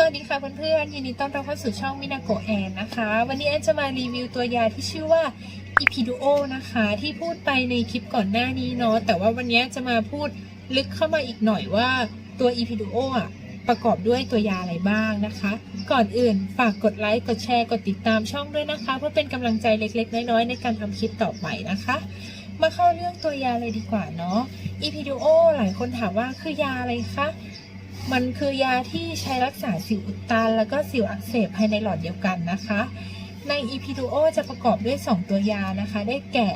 สวัสดีค่ะเพื่อนๆยินดีต้อนรับเข้าสู่ช่องมินาโกแอนนะคะ วันนี้แอนจะมารีวิวตัวยาที่ชื่อว่า e p i d u o นะคะ ที่พูดไปในคลิปก่อนหน้านี้เนาะแต่ว่าวันนี้จะมาพูดลึกเข้ามาอีกหน่อยว่าตัว e p i d u o อะประกอบด้วยตัวยาอะไรบ้างนะคะ ก่อนอื่นฝากกดไลค์กดแชร์กดติดตามช่องด้วยนะคะ เพื่อเป็นกำลังใจเล็ก ๆ น้อยๆในการทำคลิปต่อไปนะคะมาเข้าเรื่องตัวยาเลยดีกว่าเนาะ e p i d u o หลายคนถามว่าคือยาอะไรคะ มันคือยาที่ใช้รักษาสิวอุดตัน แล้วก็สิวอักเสบภายในหลอดเดียวกันนะคะ ใน e p i d u o จะประกอบด้วย 2 ตัวยานะคะ ได้แก่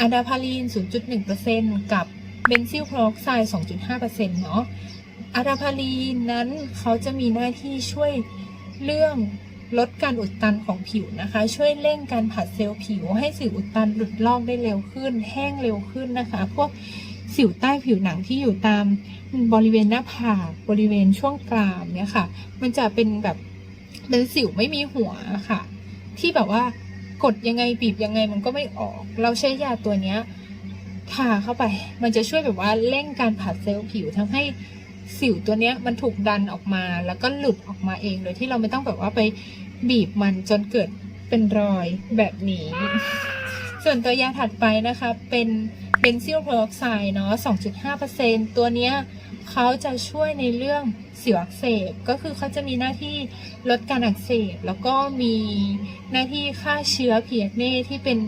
อะดาพาลีน 0.1%กับเบนซิลโพรอกไซด์ 2.5%เนาะอะดาพาลีนนั้นเขาจะมีหน้าที่ช่วยเรื่องลดการอุดตันของผิวนะคะ ช่วยเร่งการผัดเซลล์ผิว ให้สิวอุดตันหลุดลอกได้เร็วขึ้น แห้งเร็วขึ้นนะคะ พวก สิวใต้ผิวหนังที่อยู่ตามบริเวณหน้าผากบริเวณช่วงกรามเนี่ยค่ะ มันจะเป็นแบบเป็นสิวไม่มีหัวค่ะ ที่แบบว่ากดยังไงบีบยังไงมันก็ไม่ออก เราใช้ยาตัวเนี้ยทาเข้าไป มันจะช่วยแบบว่าเร่งการผัดเซลล์ผิวทำให้สิวตัวเนี้ยมันถูกดันออกมา แล้วก็หลุดออกมาเองโดยที่เราไม่ต้องแบบว่าไปบีบมันจนเกิดเป็นรอยแบบนี้ ส่วนตัวยาถัดไปนะคะเป็น เบนซิลโพรออกไซด์เนาะ 2.5%ตัวเนี้ยเขาจะช่วยในเรื่องสิวอักเสบ ก็คือเขาจะมีหน้าที่ลดการอักเสบ แล้วก็มีหน้าที่ฆ่าเชื้อเพีเอเน่ที่เป็น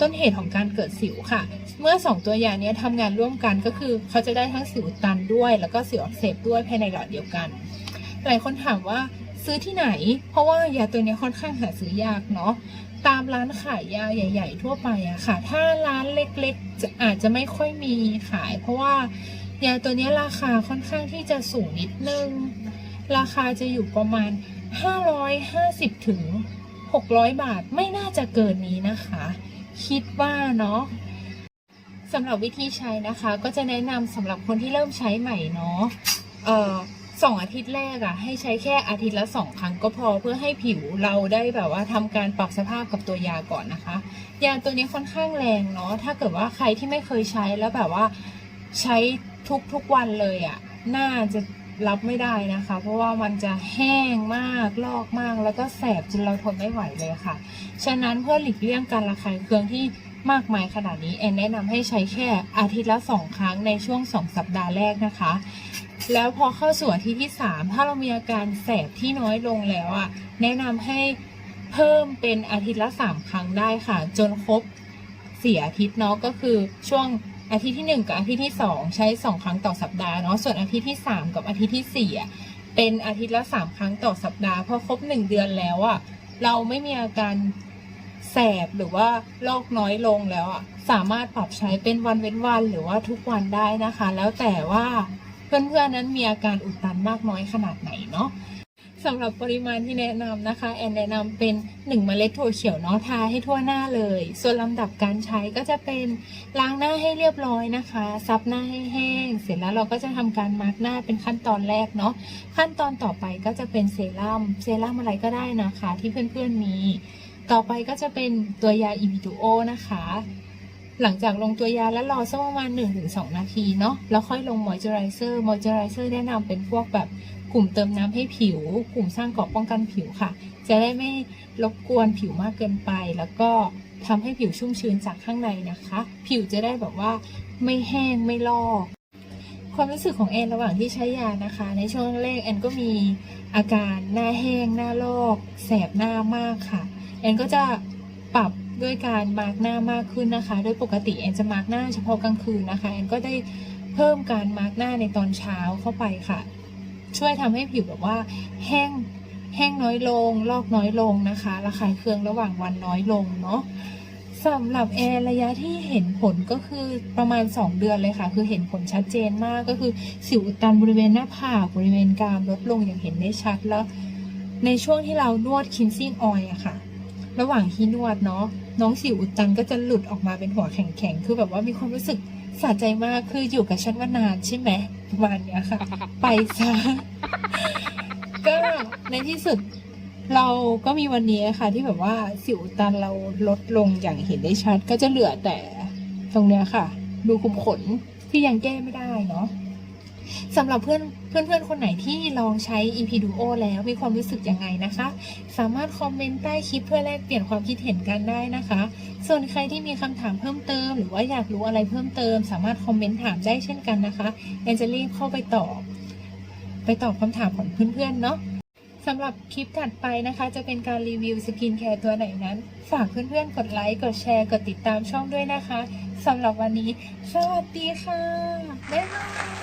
ต้นเหตุของการเกิดสิวค่ะ เมื่อ 2 ตัวยาเนี้ยทำงานร่วมกันก็คือเขาจะได้ทั้งสิวอุดตันด้วย แล้วก็สิวอักเสบด้วยภายในหลอดเดียวกัน หลายคนถามว่าซื้อที่ไหน เพราะว่ายาตัวเนี้ยค่อนข้างหาซื้อยากเนาะ ตามร้านขายยาใหญ่ ๆ ทั่วไปอะค่ะ ถ้าร้านเล็กๆจะอาจจะไม่ค่อยมีขาย เพราะว่ายาตัวนี้ราคาค่อนข้างที่จะสูงนิดนึง ราคาจะอยู่ประมาณ 550ถึง600 บาทไม่น่าจะเกินนี้นะคะ คิดว่าเนาะสำหรับวิธีใช้นะคะ ก็จะแนะนำสำหรับคนที่เริ่มใช้ใหม่เนาะเอ่อ สองอาทิตย์แรกอะให้ใช้แค่อาทิตย์ละสองครั้งก็พอเพื่อให้ผิวเราได้แบบว่าทำการปรับสภาพกับตัวยาก่อนนะคะ ยาตัวนี้ค่อนข้างแรงเนาะถ้าเกิดว่าใครที่ไม่เคยใช้แล้วแบบว่าใช้ทุกทุกวันเลยอะน่าจะรับไม่ได้นะคะ เพราะว่ามันจะแห้งมากลอกมาก แล้วก็แสบจนเราทนไม่ไหวเลยค่ะ ฉะนั้นเพื่อหลีกเลี่ยงการระคายเคืองที่มากมายขนาดนี้แอนแนะนำให้ใช้แค่อาทิตย์ละสองครั้งในช่วงสองสัปดาห์แรกนะคะ แล้วพอเข้าสู่อาทิตย์ที่ 3 ถ้าเรามีอาการแสบที่น้อยลงแล้วอะ แนะนำให้เพิ่มเป็นอาทิตย์ละ 3 ครั้งได้ค่ะ จนครบ4อาทิตย์เนาะก็คือช่วงอาทิตย์ที่ 1 กับอาทิตย์ที่ 2 ใช้ 2 ครั้งต่อสัปดาห์เนาะส่วนอาทิตย์ที่ 3 กับอาทิตย์ที่4อ่เป็นอาทิตย์ละ 3 ครั้งต่อสัปดาห์พอครบ 1 เดือนแล้วอะเราไม่มีอาการแสบหรือว่าโรคน้อยลงแล้วอะสามารถปรับใช้เป็นวันเว้นวันหรือว่าทุกวันได้นะคะ แล้วแต่ว่า เพื่อนๆนั้นมีอาการอุดตันมากน้อยขนาดไหนเนาะสำหรับปริมาณที่แนะนำนะคะ แอนแนะนำเป็น 1 เมล็ดถั่วเขียวเนาะทาให้ทั่วหน้าเลย ส่วนลำดับการใช้ก็จะเป็นล้างหน้าให้เรียบร้อยนะคะ ซับหน้าให้แห้ง เสร็จแล้วเราก็จะทำการมาร์กหน้าเป็นขั้นตอนแรกเนาะขั้นตอนต่อไปก็จะเป็นเซรั่มเซรั่มอะไรก็ได้นะคะ ที่เพื่อนๆมี ต่อไปก็จะเป็นตัวยาอิบิดูโอนะคะ หลังจากลงตัวยาแล้วรอสักประมาณ 1-2 นาทีเนาะแล้วค่อยลงมอยเจอไรเซอร์มอยเจอไรเซอร์แนะนำเป็นพวกแบบกลุ่มเติมน้ำให้ผิว กลุ่มสร้างเกราะป้องกันผิวค่ะ จะได้ไม่รบกวนผิวมากเกินไป แล้วก็ทำให้ผิวชุ่มชื้นจากข้างในนะคะ ผิวจะได้แบบว่าไม่แห้งไม่ลอกความรู้สึกของแอนระหว่างที่ใช้ยานะคะ ในช่วงแรกแอนก็มีอาการหน้าแห้งหน้าลอก แสบหน้ามากค่ะ แอนก็จะปรับ ด้วยการมาร์กหน้ามากขึ้นนะคะ โดยปกติแอนจะมาร์กหน้าเฉพาะกลางคืนนะคะแอนก็ได้เพิ่มการมาร์กหน้าในตอนเช้าเข้าไปค่ะ ช่วยทำให้ผิวแบบว่าแห้งแห้งน้อยลง ลอกน้อยลงนะคะระคายเคืองระหว่างวันน้อยลงเนาะสำหรับแอนระยะที่เห็นผลก็คือประมาณ 2 เดือนเลยค่ะ คือเห็นผลชัดเจนมากก็คือสิวอุดตันบริเวณหน้าผากบริเวณกรามลดลงอย่างเห็นได้ชัดแล้ว ในช่วงที่เรานวดคินซิ่งออยอะค่ะ ระหว่างที่นวดเนาะ น้องสิวอุดตันก็จะหลุดออกมาเป็นหัวแข็งๆ คือแบบว่ามีความรู้สึกสะใจมาก คืออยู่กับฉันมานานใช่ไหมประมาณเนี้ยค่ะ ไปซะ ก็ในที่สุดเราก็มีวันนี้ค่ะ ที่แบบว่าสิวอุดตันเราลดลงอย่างเห็นได้ชัด ก็จะเหลือแต่ตรงเนี้ยค่ะ ดูขุมขนที่ยังแก้ไม่ได้เนาะสำหรับเพื่อน เพื่อนๆ คนไหนที่ลองใช้ EP Duo แล้วมีความรู้สึกยังไงนะคะ สามารถคอมเมนต์ใต้คลิปเพื่อแลกเปลี่ยนความคิดเห็นกันได้นะคะ ส่วนใครที่มีคำถามเพิ่มเติม หรือว่าอยากรู้อะไรเพิ่มเติม สามารถคอมเมนต์ถามได้เช่นกันนะคะแอนจะรีบเข้าไปตอบ ไปตอบคำถามของเพื่อนๆเนาะสำหรับคลิปถัดไปนะคะ จะเป็นการรีวิวสกินแคร์ตัวไหนนั้น ฝากเพื่อนๆ กดไลค์ กดแชร์ กดติดตามช่องด้วยนะคะ สำหรับวันนี้ สวัสดีค่ะ บ๊ายบาย